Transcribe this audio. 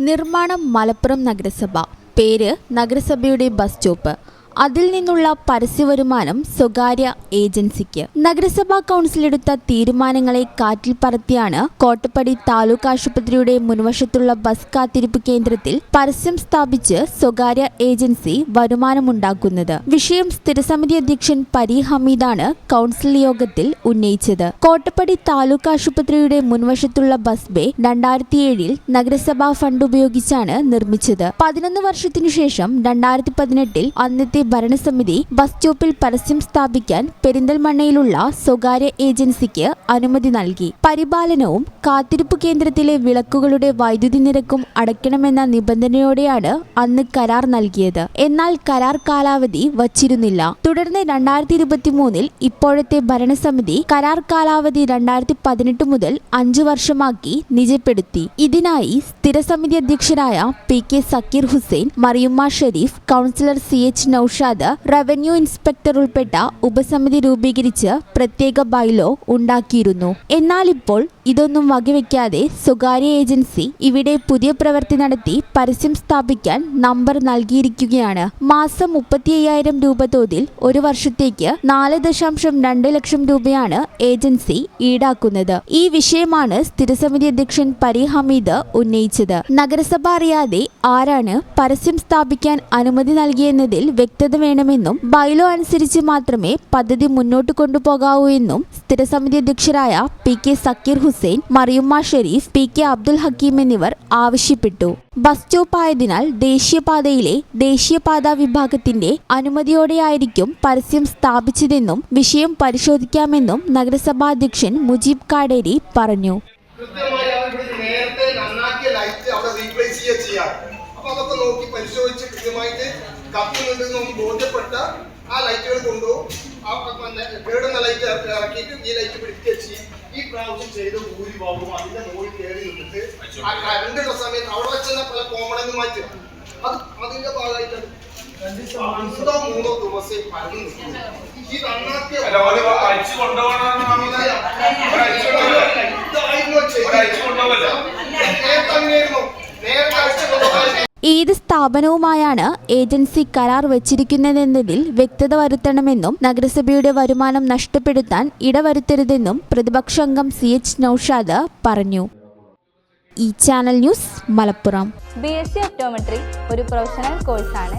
നിർമ്മാണം മലപ്പുറം നഗരസഭ. പേര് നഗരസഭയുടെ ബസ് സ്റ്റോപ്പ്. അതിൽ നിന്നുള്ള പരസ്യവരുമാനം സ്വകാര്യ ഏജൻസിക്ക്. നഗരസഭാ കൗൺസിൽ എടുത്ത തീരുമാനങ്ങളെ കാറ്റിൽ പറത്തിയാണ് കോട്ടപ്പടി താലൂക്ക് ആശുപത്രിയുടെ മുൻവശത്തുള്ള ബസ് കാത്തിരിപ്പ് കേന്ദ്രത്തിൽ പരസ്യം സ്ഥാപിച്ച് സ്വകാര്യ ഏജൻസി വരുമാനമുണ്ടാക്കുന്നത്. വിഷയം സ്ഥിരസമിതി അധ്യക്ഷൻ പരി ഹമീദാണ് കൗൺസിൽ യോഗത്തിൽ ഉന്നയിച്ചത്. കോട്ടപ്പടി താലൂക്ക് ആശുപത്രിയുടെ മുൻവശത്തുള്ള ബസ് ബേ രണ്ടായിരത്തി ഏഴിൽ നഗരസഭാ ഫണ്ട് ഉപയോഗിച്ചാണ് നിർമ്മിച്ചത്. പതിനൊന്ന് വർഷത്തിനു ശേഷം രണ്ടായിരത്തി പതിനെട്ടിൽ അന്നത്തെ ഭരണസമിതി ബസ് സ്റ്റോപ്പിൽ പരസ്യം സ്ഥാപിക്കാൻ പെരിന്തൽമണ്ണയിലുള്ള സ്വകാര്യ ഏജൻസിക്ക് അനുമതി നൽകി. പരിപാലനവും കാത്തിരിപ്പ് കേന്ദ്രത്തിലെ വിളക്കുകളുടെ വൈദ്യുതി നിരക്കും അടയ്ക്കണമെന്ന നിബന്ധനയോടെയാണ് അന്ന് കരാർ നൽകിയത്. എന്നാൽ കരാർ കാലാവധി വച്ചിരുന്നില്ല. തുടർന്ന് രണ്ടായിരത്തി ഇരുപത്തി മൂന്നിൽ ഇപ്പോഴത്തെ ഭരണസമിതി കരാർ കാലാവധി രണ്ടായിരത്തി പതിനെട്ട് മുതൽ അഞ്ചു വർഷമാക്കി നിജപ്പെടുത്തി. ഇതിനായി സ്ഥിരസമിതി അധ്യക്ഷനായ P K Zakir Hussain Mariyumma Sharif councillor C H Naushad revenue inspector ഉൾപ്പെട്ട ഉപസമിതി രൂപീകരിച്ച് പ്രത്യേക ബൈലോ ഉണ്ടാക്കിയിരുന്നു. എന്നാൽ ഇപ്പോൾ ഇതൊന്നും വകവെക്കാതെ സ്വകാര്യ ഏജൻസി ഇവിടെ പുതിയ പ്രവൃത്തി നടത്തി പരസ്യം സ്ഥാപിക്കാൻ നമ്പർ നൽകിയിരിക്കുകയാണ്. മാസം മുപ്പത്തി അയ്യായിരം രൂപ തോതിൽ ഒരു വർഷത്തേക്ക് നാല് ദശാംശം രണ്ട് ലക്ഷം രൂപയാണ് ഏജൻസി ഈടാക്കുന്നത്. ഈ വിഷയമാണ് സ്ഥിരസമിതി അധ്യക്ഷൻ പരി ഹമീദ് ഉന്നയിച്ചത്. നഗരസഭ അറിയാതെ ആരാണ് പരസ്യം സ്ഥാപിക്കാൻ അനുമതി നൽകിയെന്നതിൽ വ്യക്തത വേണമെന്നും ബൈലോ അനുസരിച്ച് മാത്രമേ പദ്ധതി മുന്നോട്ട് കൊണ്ടുപോകാവൂ എന്നും സ്ഥിരസമിതി അധ്യക്ഷരായ P K Zakir Hussain Mariyumma Sharif P K Abdul Hakeem എന്നിവർ ആവശ്യപ്പെട്ടു. ബസ് സ്റ്റോപ്പ് ആയതിനാൽ ദേശീയപാതയിലെ ദേശീയപാതാ വിഭാഗത്തിന്റെ അനുമതിയോടെയായിരിക്കും പരസ്യം സ്ഥാപിച്ചതെന്നും വിഷയം പരിശോധിക്കാമെന്നും നഗരസഭാ അധ്യക്ഷൻ മുജീബ് കാടേരി പറഞ്ഞു. അപ്പൊ അതൊക്കെ നോക്കി പരിശോധിച്ച് കൃത്യമായിട്ട് കത്തുന്നുണ്ടെന്ന് ബോധ്യപ്പെട്ട ആ ലൈറ്റുകൾ കൊണ്ടുപോകും. ആ കേടുന്ന ലൈറ്റ് ഇറക്കിയിട്ട് ഈ ലൈറ്റ് പിടിച്ച് വെച്ച് ഈ പ്രാവശ്യം ചെയ്ത ഭൂരിഭാഗവും അതിന്റെ മുകളിൽ കയറി നിന്നിട്ട് ആ കരണ്ടുള്ള സമയത്ത് അവിടെ വെച്ച് പല കോമണന്ന് മാറ്റുക. അത് അതിന്റെ ഭാഗമായിട്ടാണ്. രണ്ടോ മൂന്നോ ദിവസം പരന്നു. ഈ നന്നാക്കിയ ഏത് സ്ഥാപനവുമായാണ് ഏജൻസി കരാർ വച്ചിരിക്കുന്നതെന്നതിൽ വ്യക്തത വരുത്തണമെന്നും നഗരസഭയുടെ വരുമാനം നഷ്ടപ്പെടുത്താൻ ഇടവരുത്തരുതെന്നും പ്രതിപക്ഷാംഗം സി എച്ച് നൌഷാദ് പറഞ്ഞു. ഈ channel news Malappuram. B S C ഒരു പ്രൊഫഷണൽ കോഴ്സാണ്.